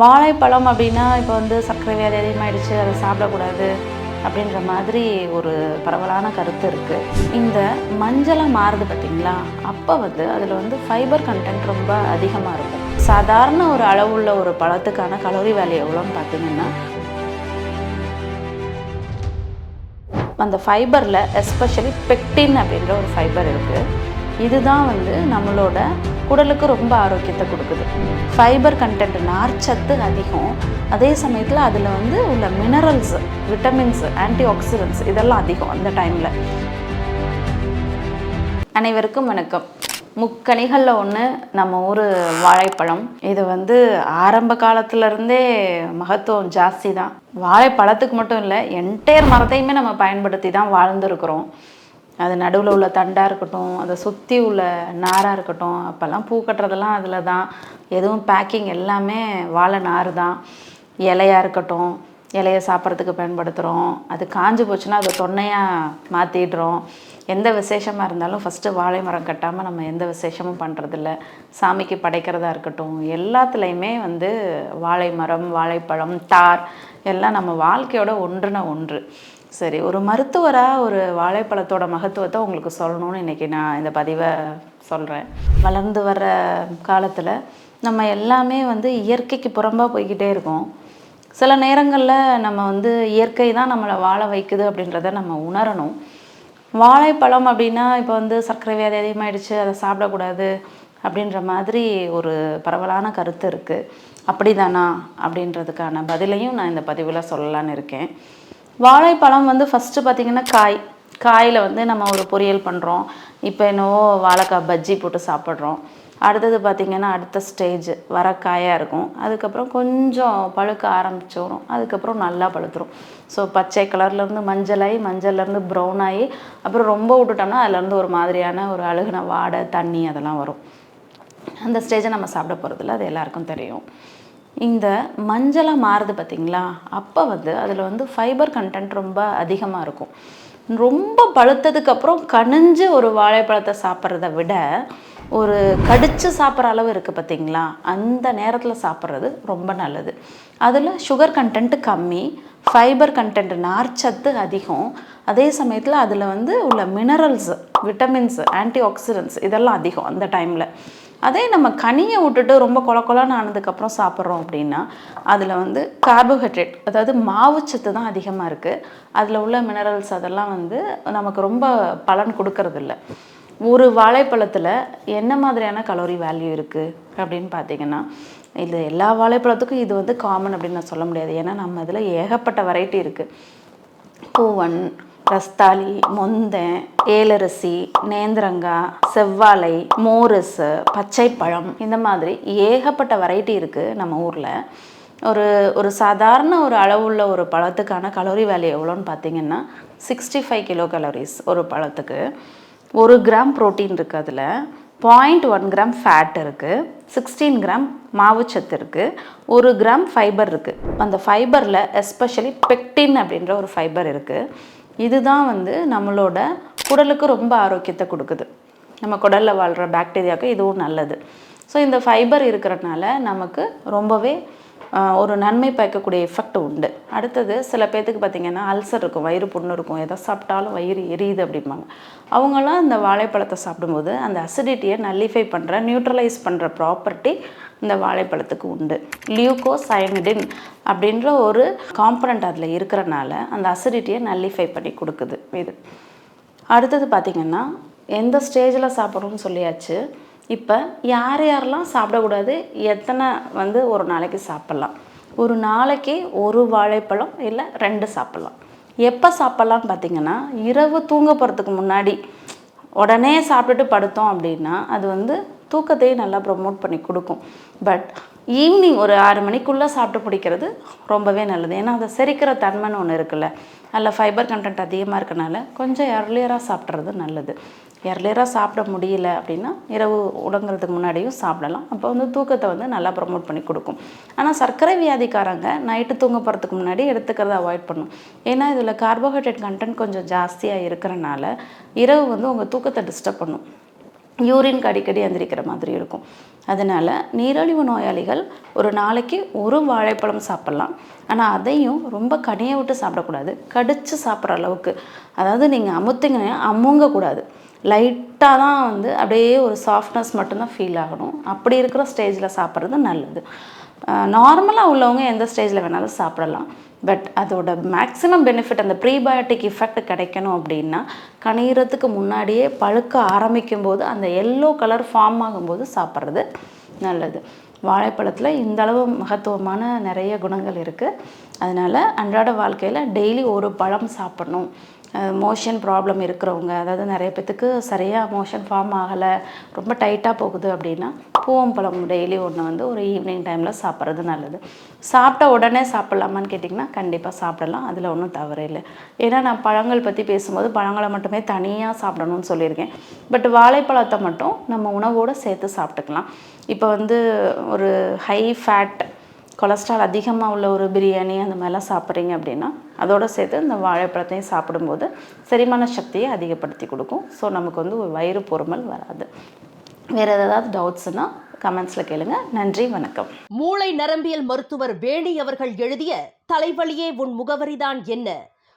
வாழைப்பழம் அப்படின்னா இப்போ வந்து சர்க்கரை வியாதி அதிகமாகிடுச்சு அதை சாப்பிடக்கூடாது அப்படின்ற மாதிரி ஒரு பரவலான கருத்து இருக்குது இந்த மஞ்சளாக மாறுது பார்த்தீங்களா அப்போ வந்து அதில் வந்து ஃபைபர் கண்டென்ட் ரொம்ப அதிகமாக இருக்கும். சாதாரண ஒரு அளவுள்ள ஒரு பழத்துக்கான கலோரி வேல்யூ எவ்வளோன்னு பார்த்தீங்கன்னா அந்த ஃபைபரில் எஸ்பெஷலி பெக்டின் அப்படின்ற ஒரு ஃபைபர் இருக்குது இதுதான் வந்து நம்மளோட குடலுக்கு ரொம்ப ஆரோக்கியத்தை கொடுக்குது. ஃபைபர் கண்டென்ட் நார்ச்சத்து அதிகம். அதே சமயத்தில் அதில் வந்து உள்ள மினரல்ஸ் விட்டமின்ஸ் ஆன்டி ஆக்சிடென்ட்ஸ் இதெல்லாம் அதிகம் அந்த டைமில் அனைவருக்கும் வணக்கம். முக்கணிகளில் ஒன்று நம்ம ஊர் வாழைப்பழம். இது வந்து ஆரம்ப காலத்துலேருந்தே மகத்துவம் ஜாஸ்தி தான். வாழைப்பழத்துக்கு மட்டும் இல்லை என்டையர் மரத்தையுமே நம்ம பயன்படுத்தி தான் வாழ்ந்துருக்குறோம். அது நடுவில் உள்ள தண்டாக இருக்கட்டும் அதை சுற்றி உள்ள நாராக இருக்கட்டும் அப்போல்லாம் பூ கட்டுறதெல்லாம் அதில் தான். எதுவும் பேக்கிங் எல்லாமே வாழை நார் தான். இலையாக இருக்கட்டும் இலையை சாப்பிட்றதுக்கு பயன்படுத்துகிறோம் அது காஞ்சு போச்சுன்னா அதை தொன்னையாக மாற்றிடுறோம் எந்த விசேஷமாக இருந்தாலும் ஃபஸ்ட்டு வாழை மரம் கட்டாமல் நம்ம எந்த விசேஷமும் பண்ணுறதில்ல சாமிக்கு படைக்கிறதா இருக்கட்டும் எல்லாத்துலேயுமே வந்து வாழை மரம் வாழைப்பழம் தார் எல்லாம் நம்ம வாழ்க்கையோட ஒன்றுன ஒன்று. சரி ஒரு மருத்துவராக ஒரு வாழைப்பழத்தோட மகத்துவத்தை உங்களுக்கு சொல்லணும்னு இன்றைக்கி நான் இந்த பதிவை சொல்கிறேன் வளர்ந்து வர்ற காலத்தில் நம்ம எல்லாமே வந்து இயற்கைக்கு புறம்பாக போய்கிட்டே இருக்கோம். சில நேரங்களில் நம்ம வந்து இயற்கை தான் நம்மளை வாழ வைக்குது அப்படின்றத நம்ம உணரணும். வாழைப்பழம் அப்படின்னா இப்போ வந்து சர்க்கரை வியாதி அதிகமாகிடுச்சு அதை சாப்பிடக்கூடாது அப்படின்ற மாதிரி ஒரு பரவலான கருத்து இருக்குது அப்படிதானா அப்படின்றதுக்கான பதிலையும் நான் இந்த பதிவில் சொல்லலான்னு இருக்கேன். வாழைப்பழம் வந்து ஃபஸ்ட்டு பார்த்திங்கன்னா காய். காயில் வந்து நம்ம ஒரு பொரியல் பண்ணுறோம் இப்போ என்னவோ வாழைக்காய் பஜ்ஜி போட்டு சாப்பிட்றோம். அடுத்தது பார்த்திங்கன்னா அடுத்த ஸ்டேஜ் வர காயாக இருக்கும். அதுக்கப்புறம் கொஞ்சம் பழுக்க ஆரம்பிச்சிடும் அதுக்கப்புறம் நல்லா பழுத்துரும். ஸோ பச்சை கலர்லேருந்து மஞ்சளாகி மஞ்சள்லேருந்து ப்ரௌன் ஆகி அப்புறம் ரொம்ப விட்டுட்டோம்னா அதுலேருந்து ஒரு மாதிரியான ஒரு அழுகுன வாடை தண்ணி அதெல்லாம் வரும். அந்த ஸ்டேஜை நம்ம சாப்பிட போகிறதில்ல அது எல்லாருக்கும் தெரியும். இந்த மஞ்சளாக மாறுது பார்த்தீங்களா அப்போ வந்து அதில் வந்து ஃபைபர் கண்டென்ட் ரொம்ப அதிகமாக இருக்கும். ரொம்ப பழுத்ததுக்கப்புறம் கனிஞ்சு ஒரு வாழைப்பழத்தை சாப்பிட்றத விட ஒரு கடித்து சாப்பிட்ற அளவு இருக்குது பார்த்தீங்களா அந்த நேரத்தில் சாப்பிட்றது ரொம்ப நல்லது. அதில் சுகர் கண்டென்ட்டு கம்மி ஃபைபர் கண்டென்ட் நார்ச்சத்து அதிகம். அதே சமயத்தில் அதில் வந்து உள்ள மினரல்ஸ் விட்டமின்ஸ் ஆன்டி ஆக்சிடென்ட்ஸ் இதெல்லாம் அதிகம் அந்த டைமில் அதே நம்ம கனியை விட்டுட்டு ரொம்ப கொல கொலன்னு ஆனதுக்கப்புறம் சாப்பிட்றோம் அப்படின்னா அதில் வந்து கார்போஹைட்ரேட் அதாவது மாவுச்சத்து தான் அதிகமாக இருக்குது அதில் உள்ள மினரல்ஸ் அதெல்லாம் வந்து நமக்கு ரொம்ப பலன் கொடுக்கறதில்ல. ஒரு வாழைப்பழத்தில் என்ன மாதிரியான கலோரி வேல்யூ இருக்குது அப்படின்னு பார்த்தீங்கன்னா இது எல்லா வாழைப்பழத்துக்கும் இது வந்து காமன் அப்படின்னு நான் சொல்ல முடியாது. ஏன்னா நம்ம இதில் ஏகப்பட்ட வெரைட்டி இருக்குது பூவன் ரஸ்தாளி மொந்தன் ஏலரசி நேந்திரங்காய் செவ்வாழை மோரசு பச்சைப்பழம் இந்த மாதிரி ஏகப்பட்ட வெரைட்டி இருக்குது நம்ம ஊரில். ஒரு ஒரு சாதாரண ஒரு அளவுள்ள ஒரு பழத்துக்கான கலோரி வேல்யூ எவ்வளோன்னு பார்த்தீங்கன்னா சிக்ஸ்டி ஃபைவ் கிலோ கலோரிஸ் ஒரு பழத்துக்கு. ஒரு கிராம் ப்ரோட்டீன் இருக்குது அதில். பாயிண்ட் ஒன் கிராம் ஃபேட் இருக்குது சிக்ஸ்டீன் கிராம் மாவுச்சத்து இருக்குது ஒரு கிராம் ஃபைபர் இருக்குது அந்த ஃபைபரில் எஸ்பெஷலி பெக்டின் அப்படின்ற ஒரு ஃபைபர் இருக்குது இதுதான் வந்து நம்மளோட குடலுக்கு ரொம்ப ஆரோக்கியத்தை கொடுக்குது. நம்ம குடலில் வாழ்கிற பாக்டீரியாவுக்கு இதுவும் நல்லது. ஸோ இந்த ஃபைபர் இருக்கிறனால நமக்கு ரொம்பவே ஒரு நன்மை பயக்கக்கூடிய எஃபெக்ட் உண்டு. அடுத்தது சில பேர்த்துக்கு பார்த்திங்கன்னா அல்சர் இருக்கும் வயிறு புண்ணு இருக்கும். எதை சாப்பிட்டாலும் வயிறு எரியுது அப்படிம்பாங்க. அவங்களாம் இந்த வாழைப்பழத்தை சாப்பிடும்போது அந்த அசிடிட்டியை நல்லிஃபை பண்ணுற நியூட்ரலைஸ் பண்ணுற ப்ராப்பர்ட்டி இந்த வாழைப்பழத்துக்கு உண்டு. லியூகோசைனடின் அப்படின்ற ஒரு காம்பனண்ட் அதில் இருக்கிறனால அந்த அசிடிட்டியை நல்லிஃபை பண்ணி கொடுக்குது. இது. அடுத்தது பார்த்திங்கன்னா எந்த ஸ்டேஜில் சாப்பிட்றோம்னு சொல்லியாச்சு இப்போ யார் யாரெல்லாம் சாப்பிடக்கூடாது எத்தனை வந்து ஒரு நாளைக்கு சாப்பிட்லாம்? ஒரு நாளைக்கு ஒரு வாழைப்பழம் இல்லை ரெண்டு சாப்பிட்லாம். எப்போ சாப்பிட்லான்னு பார்த்தீங்கன்னா இரவு தூங்க போகிறதுக்கு முன்னாடி உடனே சாப்பிட்டுட்டு படுத்தோம் அப்படின்னா அது வந்து தூக்கத்தையும் நல்லா ப்ரொமோட் பண்ணி கொடுக்கும். பட் ஈவினிங் ஒரு ஆறு மணிக்குள்ளே சாப்பிட்டு பிடிக்கிறது ரொம்பவே நல்லது. ஏன்னா அதை செரிக்கிற தன்மைன்னு ஒன்று இருக்குல்ல. அதில் ஃபைபர் கண்டென்ட் அதிகமாக இருக்கனால கொஞ்சம் எர்லியராக சாப்பிட்றது நல்லது. எர்லியராக சாப்பிட முடியல அப்படின்னா இரவு உடங்கிறதுக்கு முன்னாடியும் சாப்பிடலாம். அப்போ வந்து தூக்கத்தை வந்து நல்லா ப்ரொமோட் பண்ணி கொடுக்கும். ஆனால் சர்க்கரை வியாதிக்காரங்க நைட்டு தூங்க போகிறதுக்கு முன்னாடி எடுத்துக்கிறத அவாய்ட் பண்ணும் ஏன்னா இதில் கார்போஹைட்ரேட் கண்டென்ட் கொஞ்சம் ஜாஸ்தியாக இருக்கிறனால இரவு வந்து உங்கள் தூக்கத்தை டிஸ்டர்ப் பண்ணும். யூரின் அடிக்கடி எந்திரிக்கிற மாதிரி இருக்கும். அதனால் நீரிழிவு நோயாளிகள் ஒரு நாளைக்கு ஒரு வாழைப்பழம் சாப்பிட்லாம். ஆனால் அதையும் ரொம்ப கனியை விட்டு சாப்பிடக்கூடாது. கடித்து சாப்பிட்ற அளவுக்கு. அதாவது நீங்கள் அமுத்திங்கன்னா அமுங்கக்கூடாது. லைட்டாக தான் வந்து அப்படியே ஒரு சாஃப்ட்னஸ் மட்டும்தான் ஃபீல் ஆகணும். அப்படி இருக்கிற ஸ்டேஜில் சாப்பிட்றது நல்லது. நார்மலாக உள்ளவங்க எந்த ஸ்டேஜில் வேணாலும் சாப்பிடலாம். பட் அதோட மேக்ஸிமம் பெனிஃபிட் அந்த ப்ரீபயோட்டிக் எஃபெக்ட் கிடைக்கணும் அப்படின்னா கணிகிறதுக்கு முன்னாடியே பழுக்க ஆரம்பிக்கும் போது அந்த எல்லோ கலர் ஃபார்ம் ஆகும்போது சாப்பிட்றது நல்லது. வாழைப்பழத்தில் இந்த அளவு மகத்துவமான நிறைய குணங்கள் இருக்குது அதனால் அன்றாட வாழ்க்கையில் டெய்லி ஒரு பழம் சாப்பிடணும். மோஷன் ப்ராப்ளம் இருக்கிறவங்க அதாவது நிறைய பேத்துக்கு சரியாக மோஷன் ஃபார்ம் ஆகலை ரொம்ப டைட்டாக போகுது அப்படின்னா பூவம்பழம் டெய்லி ஒன்று வந்து ஒரு ஈவினிங் டைமில் சாப்பிட்றது நல்லது. சாப்பிட்ட உடனே சாப்பிட்லாமான்னு கேட்டிங்கன்னா கண்டிப்பாக சாப்பிடலாம். அதில் ஒன்றும் தவறு இல்லை. ஏன்னா நான் பழங்கள் பற்றி பேசும்போது பழங்களை மட்டுமே தனியாக சாப்பிடணும்னு சொல்லியிருக்கேன். பட் வாழைப்பழத்தை மட்டும் நம்ம உணவோடு சேர்த்து சாப்பிட்டுக்கலாம். இப்போ வந்து ஒரு ஹை ஃபேட் கொலஸ்ட்ரால் அதிகமாக உள்ள ஒரு பிரியாணி அந்த மாதிரிலாம் சாப்பிட்றீங்க அப்படின்னா அதோடு சேர்த்து இந்த வாழைப்பழத்தையும் சாப்பிடும்போது செரிமான சக்தியை அதிகப்படுத்தி கொடுக்கும். ஸோ நமக்கு வந்து ஒரு வயிறு பொறுமல் வராது. வேறு ஏதாவது டவுட்ஸ்னால் கமெண்ட்ஸில் கேளுங்க. நன்றி வணக்கம். மூளை நரம்பியல் மருத்துவர் வேணி அவர்கள் எழுதிய தலைவலியே உன் முகவரிதான் என்ன?